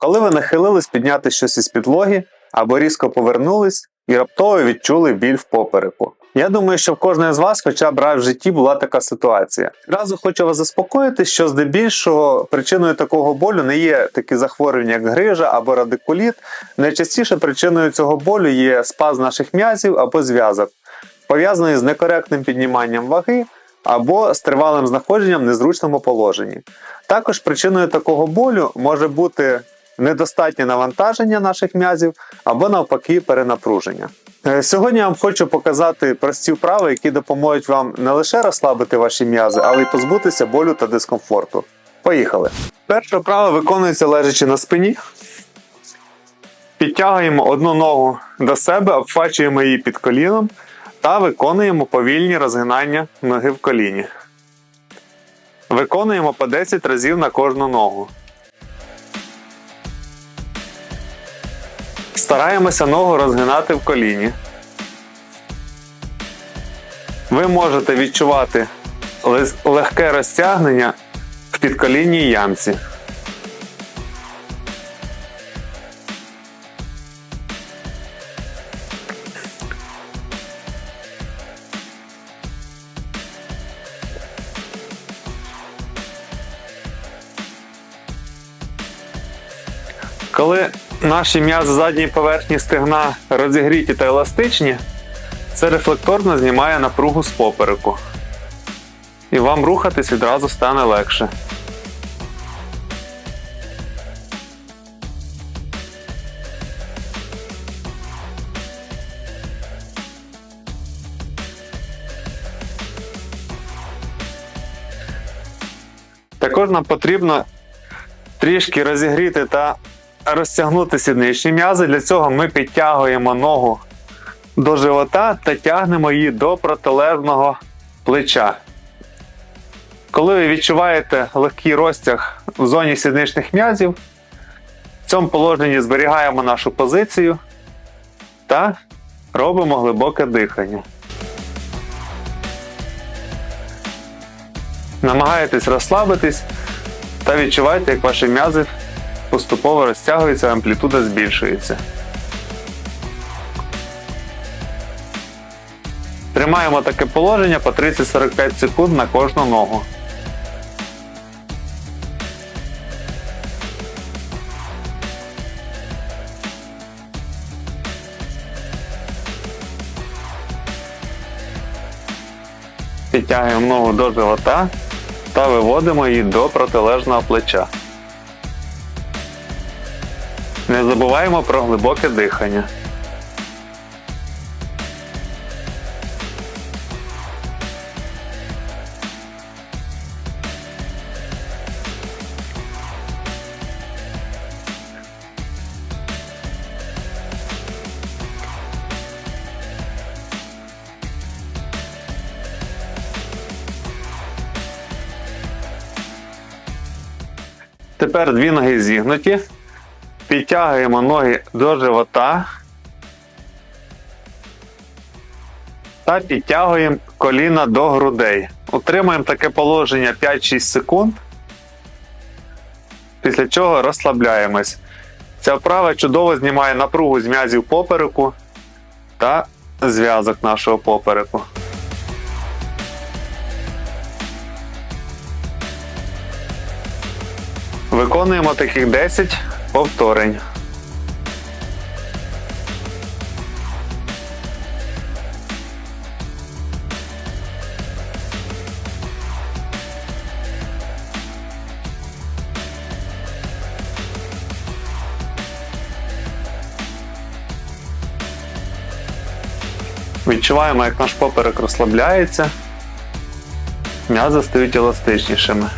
Коли ви нахилились підняти щось із підлоги або різко повернулись і раптово відчули біль в попереку. Я думаю, що в кожного з вас, хоча б раз в житті, була така ситуація. Одразу хочу вас заспокоїти, що здебільшого причиною такого болю не є такі захворювання, як грижа або радикуліт. Найчастіше причиною цього болю є спаз наших м'язів або зв'язок, пов'язаний з некоректним підніманням ваги або з тривалим знаходженням в незручному положенні. Також причиною такого болю може бути недостатнє навантаження наших м'язів або навпаки перенапруження. Е, Сьогодні я вам хочу показати прості вправи, які допоможуть вам не лише розслабити ваші м'язи, але й позбутися болю та дискомфорту. Поїхали! Перша вправа виконується лежачи на спині. Підтягуємо одну ногу до себе, обхвачуємо її під коліном та виконуємо повільні розгинання ноги в коліні. Виконуємо по 10 разів на кожну ногу. Стараємося ногу розгинати в коліні. Ви можете відчувати легке розтягнення в підколінній ямці. Коли наші м'язи задньої поверхні стегна розігріті та еластичні, це рефлекторно знімає напругу з попереку. І вам рухатись відразу стане легше. Також нам потрібно трішки розігріти та розтягнути сідничні м'язи. Для цього ми підтягуємо ногу до живота та тягнемо її до протилежного плеча. Коли ви відчуваєте легкий розтяг в зоні сідничних м'язів, в цьому положенні зберігаємо нашу позицію та робимо глибоке дихання. Намагайтесь розслабитись та відчувайте, як ваші м'язи поступово розтягуються, амплітуда збільшується. Тримаємо таке положення по 30-45 секунд на кожну ногу. Підтягуємо ногу до живота та виводимо її до протилежного плеча. Не забуваємо про глибоке дихання. Тепер дві ноги зігнуті. Підтягуємо ноги до живота. Та підтягуємо коліна до грудей. Утримуємо таке положення 5-6 секунд. Після чого розслабляємось. Ця вправа чудово знімає напругу з м'язів попереку та зв'язок нашого попереку. Виконуємо таких 10 повторень. Відчуваємо, як наш поперек розслабляється, м'язи стають еластичнішими.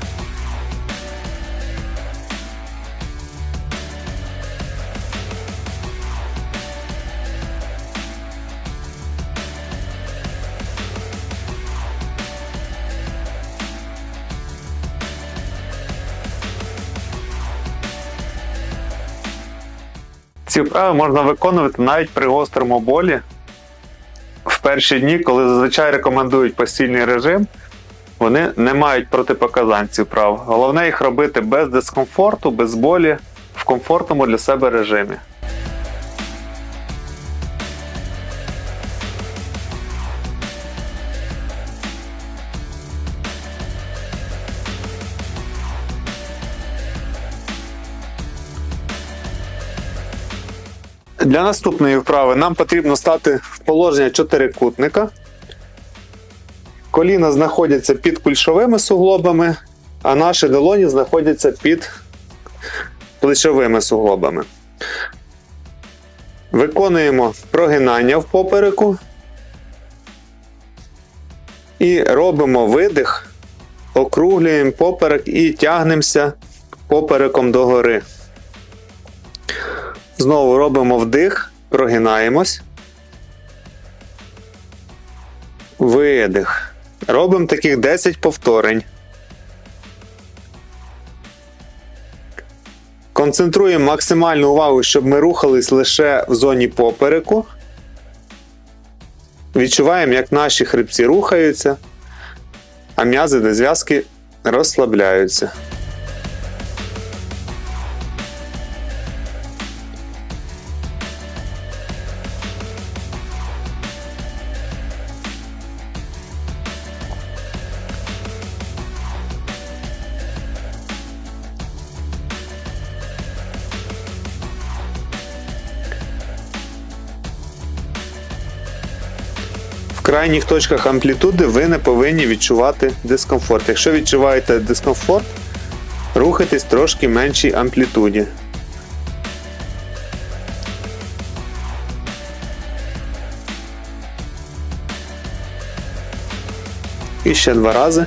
Ці вправи можна виконувати навіть при гострому болі в перші дні, коли зазвичай рекомендують постільний режим. Вони не мають протипоказань ці вправ. Головне їх робити без дискомфорту, без болі в комфортному для себе режимі. Для наступної вправи нам потрібно стати в положення чотирикутника. Коліна знаходяться під кульшовими суглобами, а наші долоні знаходяться під плечовими суглобами. Виконуємо прогинання в попереку і робимо видих, округлюємо поперек і тягнемося попереком догори. Знову робимо вдих, прогинаємось. Видих. Робимо таких 10 повторень. Концентруємо максимальну увагу, щоб ми рухались лише в зоні попереку. Відчуваємо, як наші хребці рухаються, а м'язи до зв'язки розслабляються. Крайніх точках амплітуди ви не повинні відчувати дискомфорт. Якщо відчуваєте дискомфорт, рухайтесь трошки меншій амплітуді. І ще два рази.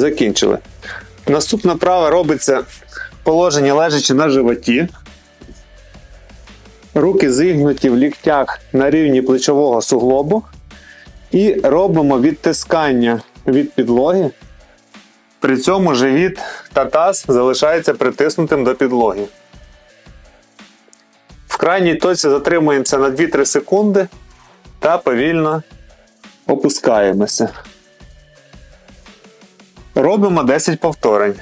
Закінчили. Наступна права робиться в положенні лежачи на животі. Руки зігнуті в ліктях на рівні плечового суглобу. І робимо відтискання від підлоги. При цьому живіт та таз залишається притиснутим до підлоги. В крайній точці затримуємося на 2-3 секунди та повільно опускаємося. Робимо 10 повторень.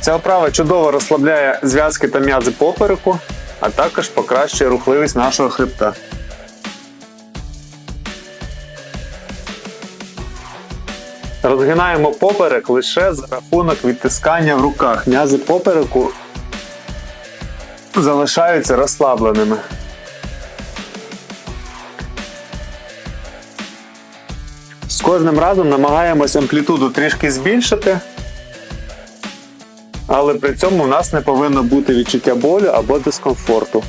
Ця вправа чудово розслабляє зв'язки та м'язи попереку, а також покращує рухливість нашого хребта. Розгинаємо поперек лише за рахунок відтискання в руках. М'язи попереку залишаються розслабленими. З кожним разом намагаємось амплітуду трішки збільшити, але при цьому в нас не повинно бути відчуття болю або дискомфорту.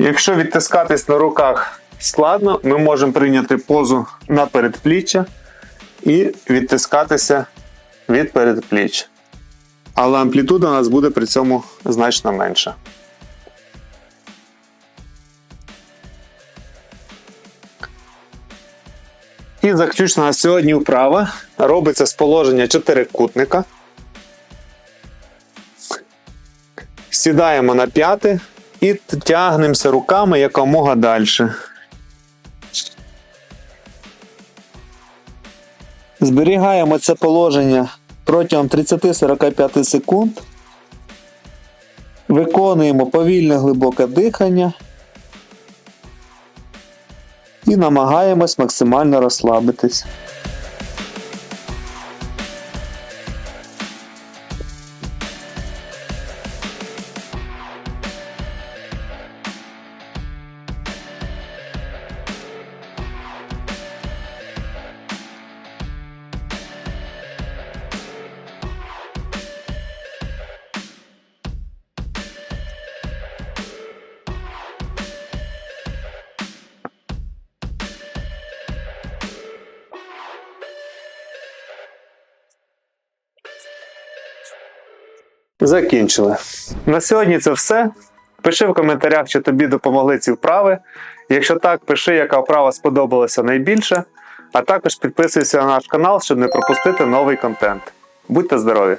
Якщо відтискатись на руках складно, ми можемо прийняти позу на передпліччя і відтискатися від передпліччя. Але амплітуда у нас буде при цьому значно менша. І заключна на сьогодні вправа робиться з положення чотирикутника. Сідаємо на п'яти і тягнемося руками якомога далі. Зберігаємо це положення протягом 30-45 секунд. Виконуємо повільне глибоке дихання і намагаємось максимально розслабитись. Закінчили. На сьогодні це все. Пиши в коментарях, чи тобі допомогли ці вправи. Якщо так, пиши, яка вправа сподобалася найбільше. А також підписуйся на наш канал, щоб не пропустити новий контент. Будьте здорові!